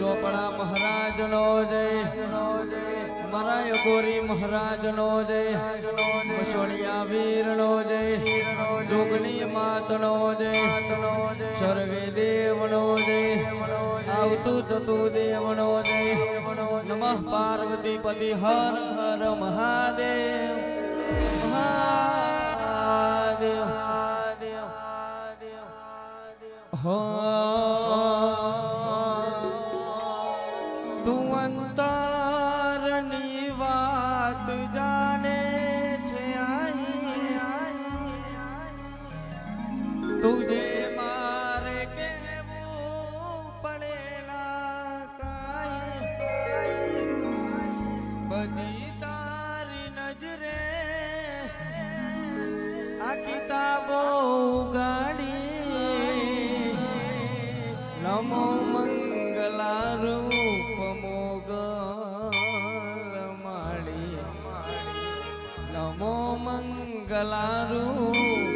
ચોપડા મહારાજનો જય, મરાય ગોરી મહારાજનો જય સોનિયા વીરનો જય, જોગની માતનો જય, સર્વે દેવનો જય, આવતું જતું દેવનો જય, નમઃ પાર્વતી પતિ હર હર મહાદેવ મહાદેવ મહાદેવ મહાદેવ હો મંગલારૂપ મોગ માળી નમો મંગલારૂપ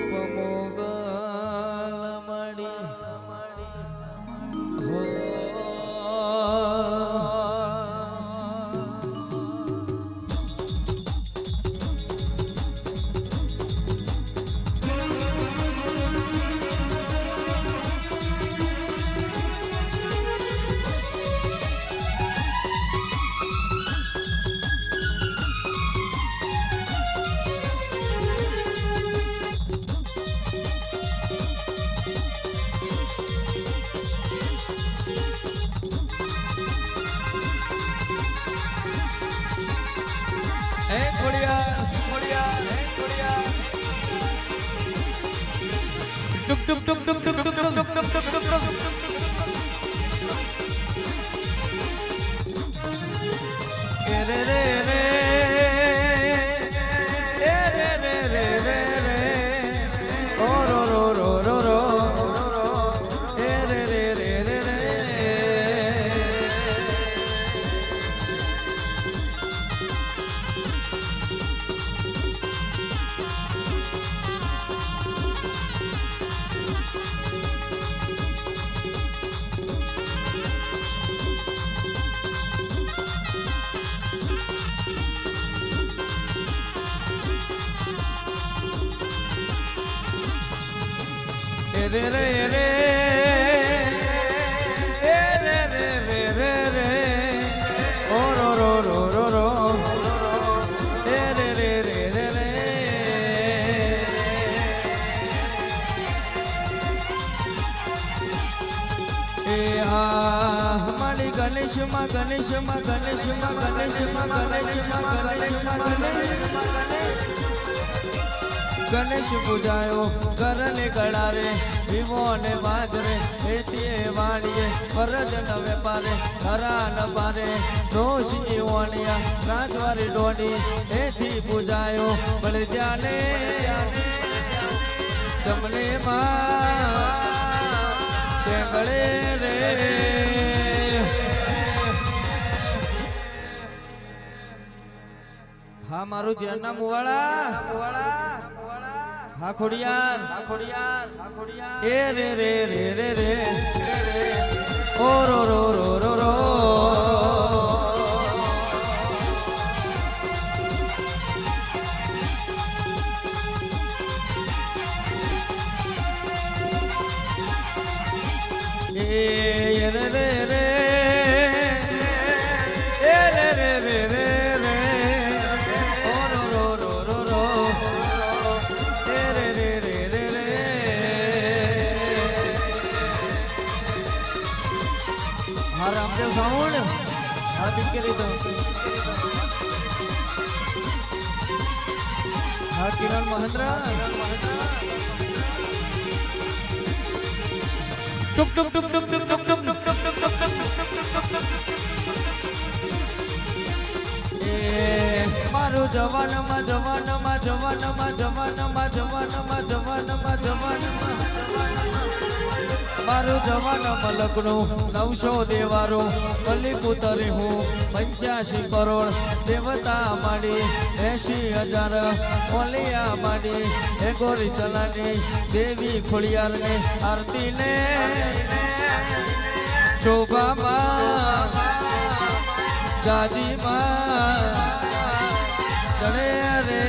pronto, pronto. रे रे रे માં ગણેશમાં ગણેશમાં ગણેશમાં ગણેશમાં ગણેશમાં ગણેશ ગણેશ. પૂજાયો કરને વિવો ને વાજરે ખેતીએ વાણીએ, ફરજ ન વેપારે હરા ન પારે. દોષ ઈવાણિયા રાજવારી ડોડી, એથી પૂજાયો બળ જાને તમને માં સાંભળે રે. હા, મારું જેના મુવાળા હા ખોડિયાર હા ખોડિયાર હા, ખોડિયાર. એ રે રે રે રે રે. ઓ, રો રો રો રો રો. હા દીકરી તો હા કિરણ મહેન્દ્ર ટુક ટુક ટુક ટુક ટુક ટુક ટુક ટુક ટુક ટુક ટુક એ મારું જવાનમાં જવાનમાં જવાનમાં જવાનમાં જવાનમાં જવાનમાં જવાનમાં મારું જવાનમાં મલકનું નવસો દેવારો પલ્લીપુતરી હું, પંચ્યાસી કરોડ, દેવતા માંડી એસી હજાર ઓલિયા માંડી એ સલાની, દેવી ખોડિયારની આરતીને. શોભામાં, જાજીમાં, ચડે રે.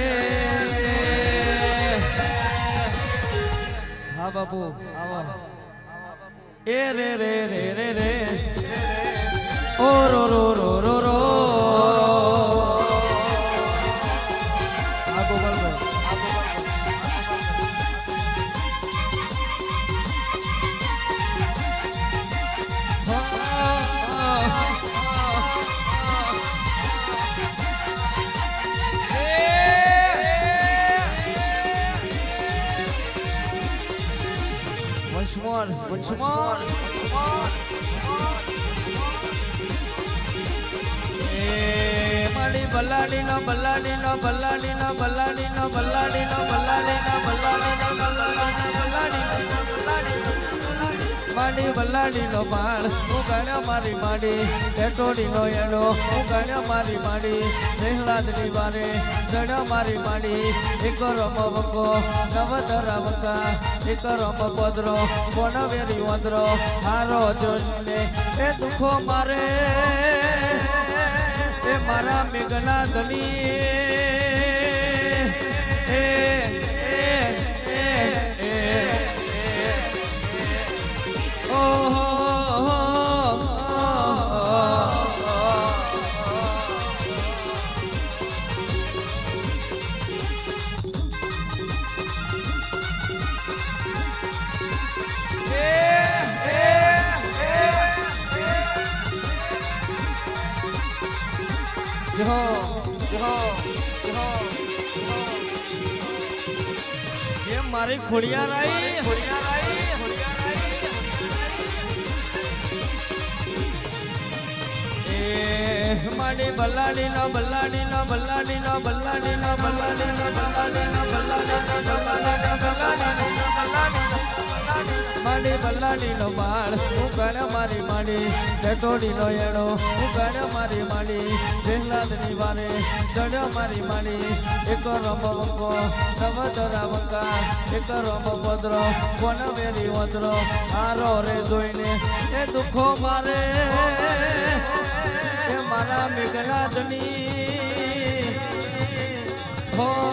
હા બાપુ, આવો. એ રે રે રે રે રે. ઓ રો રો રો રો રો. Once more, once more. બલ્લાડીનો બલ્લાડીનો બલ્લાડીનો બલ્લાડીનો બલ્લાડી નો બલ્લાડી નો માડી બલ્લાડી નો બાળ હું ગણ્યો મારી માડી પેટોડી નો એડો. હું ગણ્યો મારી માડી, પ્રહલાદની વારે. ગણ્યો મારી માડી, એક રમ વકો નવધરા વકા એક રમ પદરો કોણ વેરી વંદરો. હારો જોઈને એ દુખો મારે. એ મારા મેઘના દલી એ જેમ મારી ખોડિયા રાઈ ખોડિયા રાઈ ખોડિયા રાઈ મારી બલ્લાડી ના બલ્લાડી ના બલ્લાડી ના બલ્લાડી ના બલ્લાડી બલ્લાડી માડી નો બાળ હું ગણ મારી માડી ટટોડી નો એડો હું ગણ મારી માડી પ્રહલાદની વારે ચડ્યો મારી માડી એક રમ વંકો, નવ દરા વંકા એક રમ પદરો કોણ વેરી વદ્ર આરો રે જોઈને, એ દુખો મારે, એ મારા મેઘનાથની હો હો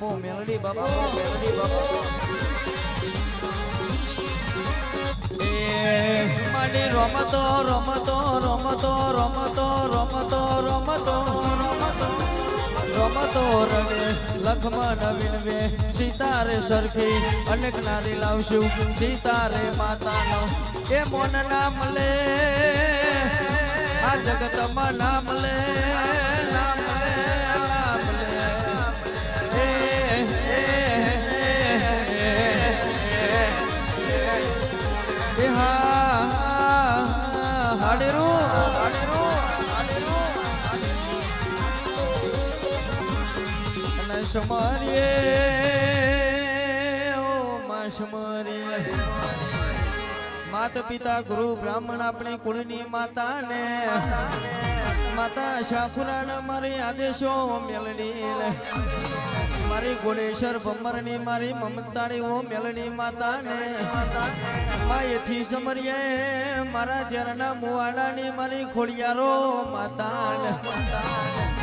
બાપો, મેલડી બાપો મેલડી બાપો. મને રમતો રમતો રમતો રમતો રમતો રમતો રમતો. રમે લખમણ વિનવે સીતારે સરખી અનેક નારી લાવશું. સીતારે માતાનો એ મન નામ લે. આ જગત મનામ લે. માસ ઓ માસ મારીએ. માત પિતા ગુરુ બ્રાહ્મણ આપણી કુળની માતાને. માતા શાસુરાના મારી આદેશો મેલની મારી ગુણેશ્વર ભમરની મારી મમતાળી ઓ મેલની માતાને. માયથી સમરીએ મારા ઝરના મુવાડાની મારી ખોડિયારો માતાને.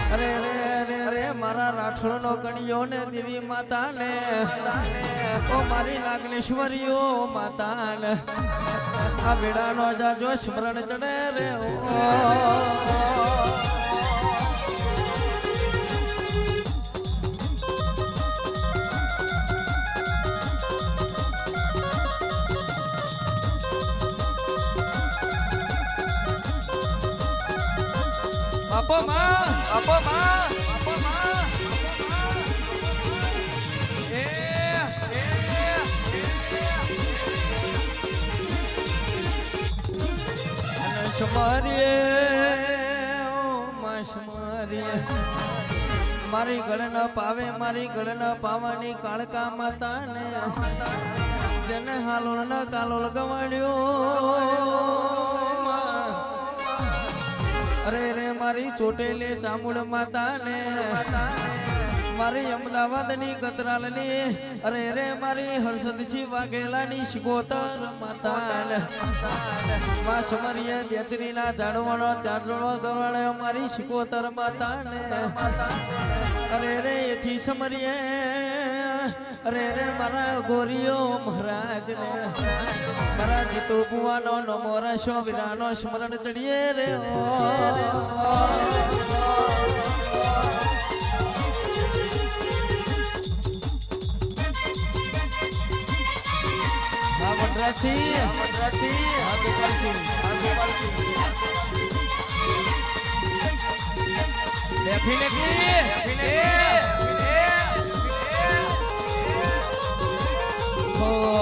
ને અરે રે રે રે મારા રાઠોડનો કણિયો ને દેવી માતા ને ઓ મારી નાગનેશ્વરીઓ માતા ને આ વેડાનો જાજો સ્મરણ ચડે રે, ઓ. આપો મારી ગળ ન પાવે મારી ગળ ન પાવાની કાળકા માતા ને જેને હાલોળ ન કાલોળ ગવાડ્યો અરે મારી ચોટેલી ચામુડ માતાને. મારી અમદાવાદની કતરાલની અરે રે મારી હર્ષદસિંહ વાઘેલાની શિકોતર માતાને. મા સમરીએ બેચરીના ઝાડવાનો ચારજોડો ગવાડ્યો મારી શિકોતર માતાને. અરે રે એથી સમરીએ અરે રે મારા ગોરીઓ મહારાજને. મારા જીતુ બુવાનો નમો રશો વિરાનો સ્મરણ ચડીએ રે. વનરાજસિંહ વનરાજસિંહ હા ગોપાલસિંહ હા Gopalsinh Definitely.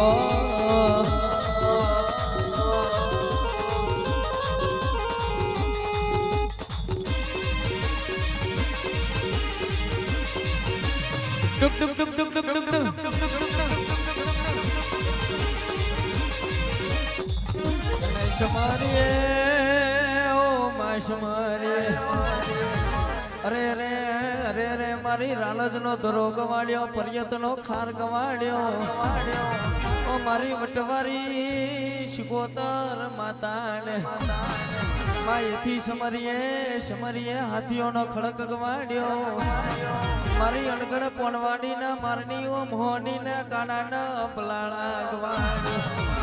Duk duk duk duk duk duk duk. સમારીએ ઓ માં સમારીએ અરે અરે મારી રાલજનો ધરો ગવાડ્યો પર્યતનો ખાર ગવાડ્યો. ઓ મારી વટવારી શિકોતર માતાને. માયેથી સમરીએ સમરીએ હાથીઓનો ખડક ગવાડ્યો. મારી અણગણ પોણવાડી ના મારની ઓ મોહની ના કાના ના પલાળા ગવાડ્યો.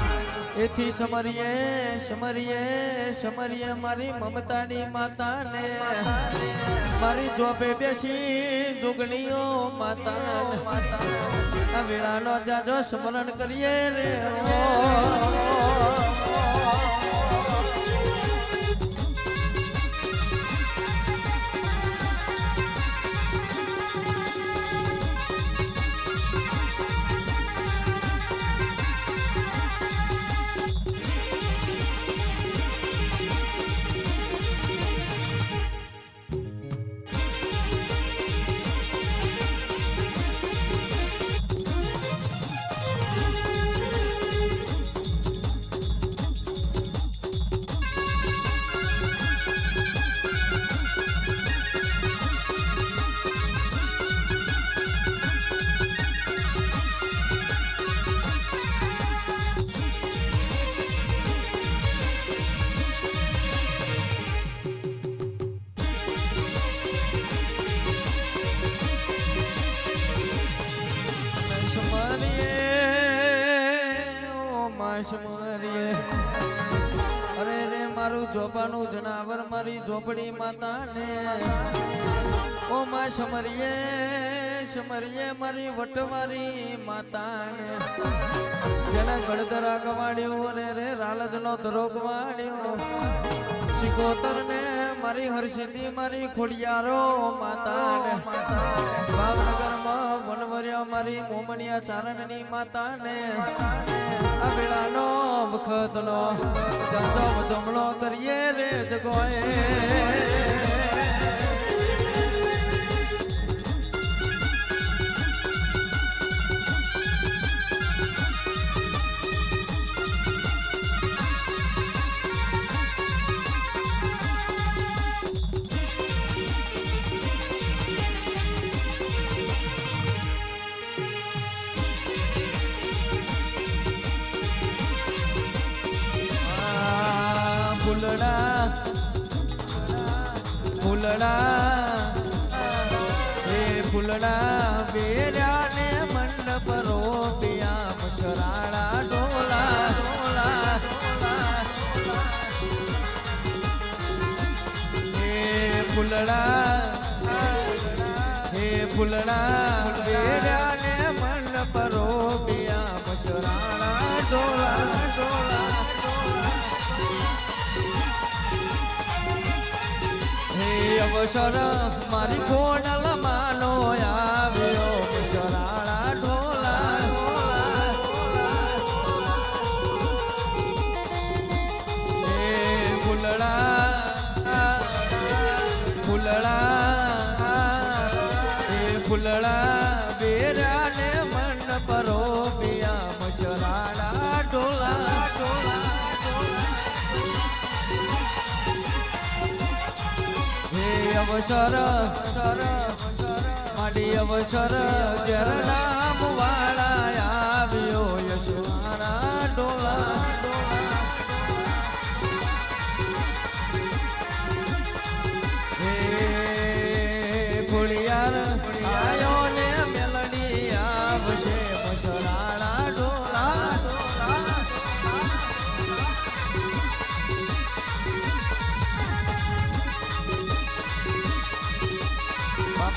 એથી સમરીએ સમરીએ સમરીએ મારી મમતાની માતાને. મારી જોબે બેસી જોગણીઓ માતાને. આ વેળાનો જાજો સ્મરણ કરીએ રે. ઓ અરે રે, મારું જોપાનું જનાવર મારી ઝોપડી માતાને. ઓ માં સમરીએ સમરીએ મારી વટવારી માતાને. જેને ગળદરા ગવાડ્યો રે રે, રાલજનો ધરો ગવાડ્યો શિકોતર ને મારી હર્ષિતી મારી ખોડિયારો માતાને. ભાવનગરમાં વનવર્યા મારી મોમનિયા ચારણની માતાને. વખતનો જાજો જમણો કરીએ રે જગોએ ફૂલડા હે ફૂલડા બેર્યા ને મંડપ રોપિયા મસરાળા ડોલા ડોલા હે ફૂલડા હે ફૂલડા બેર્યા ને મંડપ રોપિયા મસરાળા ડોલા. અવસર મારી ખોડલ માનો આવ્યો અવસર મળી અવસર જરનામ વાળા આવ્યો યશવાના ડોલા.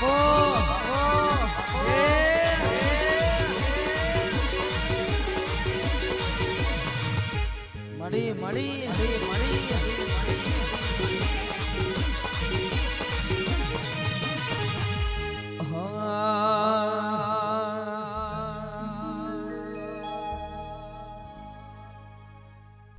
બાપો મળી મળી.